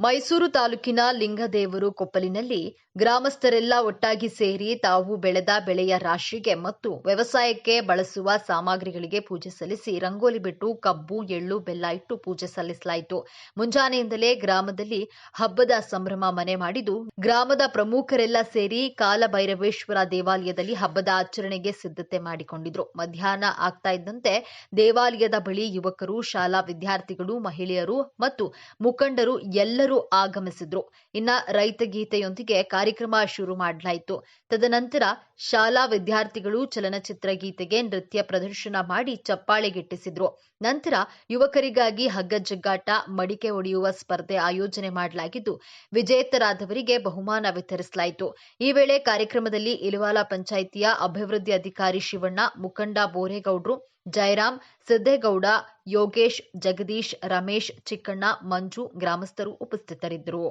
ಮೈಸೂರು ತಾಲೂಕಿನ ಲಿಂಗದೇವರು ಕೊಪ್ಪಲಿನಲ್ಲಿ ಗ್ರಾಮಸ್ಥರೆಲ್ಲ ಒಟ್ಟಾಗಿ ಸೇರಿ ತಾವು ಬೆಳೆದ ಬೆಳೆಯ ರಾಶಿಗೆ ಮತ್ತು ವ್ಯವಸಾಯಕ್ಕೆ ಬಳಸುವ ಸಾಮಗ್ರಿಗಳಿಗೆ ಪೂಜೆ ಸಲ್ಲಿಸಿ ರಂಗೋಲಿ ಬಿಟ್ಟು ಕಬ್ಬು, ಎಳ್ಳು, ಬೆಲ್ಲ ಇಟ್ಟು ಪೂಜೆ ಸಲ್ಲಿಸಲಾಯಿತು. ಮುಂಜಾನೆಯಿಂದಲೇ ಗ್ರಾಮದಲ್ಲಿ ಹಬ್ಬದ ಸಂಭ್ರಮ ಮನೆ ಮಾಡಿದ್ದು, ಗ್ರಾಮದ ಪ್ರಮುಖರೆಲ್ಲ ಸೇರಿ ಕಾಲಭೈರವೇಶ್ವರ ದೇವಾಲಯದಲ್ಲಿ ಹಬ್ಬದ ಆಚರಣೆಗೆ ಸಿದ್ಧತೆ ಮಾಡಿಕೊಂಡಿದ್ರು. ಮಧ್ಯಾಹ್ನ ಆಗ್ತಾ ಇದ್ದಂತೆ ದೇವಾಲಯದ ಬಳಿ ಯುವಕರು, ಶಾಲಾ ವಿದ್ಯಾರ್ಥಿಗಳು, ಮಹಿಳೆಯರು ಮತ್ತು ಮುಖಂಡರು ಎಲ್ಲರೂ ಆಗಮಿಸಿದ್ರು. ಇನ್ನ ರೈತ ಗೀತೆಯೊಂದಿಗೆ ಕಾರ್ಯಕ್ರಮ ಶುರು ಮಾಡಲಾಯಿತು. ತದನಂತರ ಶಾಲಾ ವಿದ್ಯಾರ್ಥಿಗಳು ಚಲನಚಿತ್ರ ಗೀತೆಗೆ ನೃತ್ಯ ಪ್ರದರ್ಶನ ಮಾಡಿ ಚಪ್ಪಾಳೆ ಗಿಟ್ಟಿಸಿದ್ರು ನಂತರ ಯುವಕರಿಗಾಗಿ ಹಗ್ಗ ಜಗ್ಗಾಟ, ಮಡಿಕೆ ಒಡೆಯುವ ಸ್ಪರ್ಧೆ ಆಯೋಜನೆ ಮಾಡಲಾಗಿದ್ದು, ವಿಜೇತರಾದವರಿಗೆ ಬಹುಮಾನ ವಿತರಿಸಲಾಯಿತು. ಈ ವೇಳೆ ಕಾರ್ಯಕ್ರಮದಲ್ಲಿ ಇಲವಾಲ ಪಂಚಾಯಿತಿಯ ಅಭಿವೃದ್ಧಿ ಅಧಿಕಾರಿ ಶಿವಣ್ಣ, ಮುಖಂಡ ಬೋರೇಗೌಡ್ರು ಜಯರಾಮ್ ಸಿದ್ದೇಗೌಡ ಯೋಗೇಶ್ ಜಗದೀಶ್ ರಮೇಶ್ ಚಿಕ್ಕಣ್ಣ ಮಂಜು ಗ್ರಾಮಸ್ಥರು ಉಪಸ್ಥಿತರಿದ್ದರು.